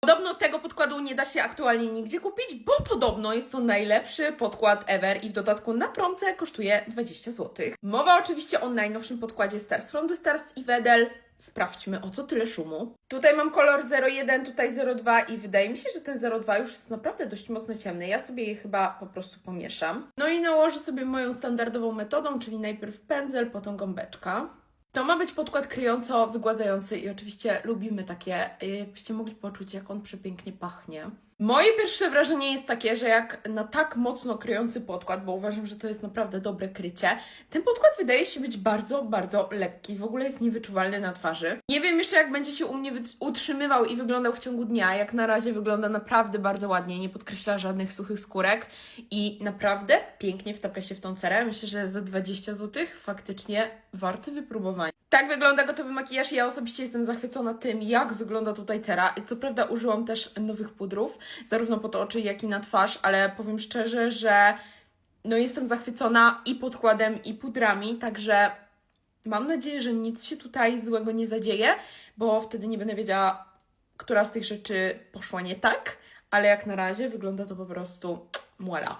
Podobno tego podkładu nie da się aktualnie nigdzie kupić, bo podobno jest to najlepszy podkład ever i w dodatku na promce kosztuje 20 zł. Mowa oczywiście o najnowszym podkładzie Stars from the Stars i Wedel. Sprawdźmy, o co tyle szumu. Tutaj mam kolor 01, tutaj 02 i wydaje mi się, że ten 02 już jest naprawdę dość mocno ciemny. Ja sobie je chyba po prostu pomieszam. No i nałożę sobie moją standardową metodą, czyli najpierw pędzel, potem gąbeczka. To ma być podkład kryjąco-wygładzający i oczywiście lubimy takie, jakbyście mogli poczuć, jak on przepięknie pachnie. Moje pierwsze wrażenie jest takie, że jak na tak mocno kryjący podkład, bo uważam, że to jest naprawdę dobre krycie, ten podkład wydaje się być bardzo, bardzo lekki. W ogóle jest niewyczuwalny na twarzy. Nie wiem jeszcze, jak będzie się u mnie utrzymywał i wyglądał w ciągu dnia. Jak na razie wygląda naprawdę bardzo ładnie, nie podkreśla żadnych suchych skórek i naprawdę pięknie wtapia się w tą cerę. Myślę, że za 20 zł faktycznie warty wypróbowania. Tak wygląda gotowy makijaż. Ja osobiście jestem zachwycona tym, jak wygląda tutaj cera. I co prawda użyłam też nowych pudrów, zarówno pod oczy, jak i na twarz, ale powiem szczerze, że no jestem zachwycona i podkładem, i pudrami, także mam nadzieję, że nic się tutaj złego nie zadzieje, bo wtedy nie będę wiedziała, która z tych rzeczy poszła nie tak, ale jak na razie wygląda to po prostu muala.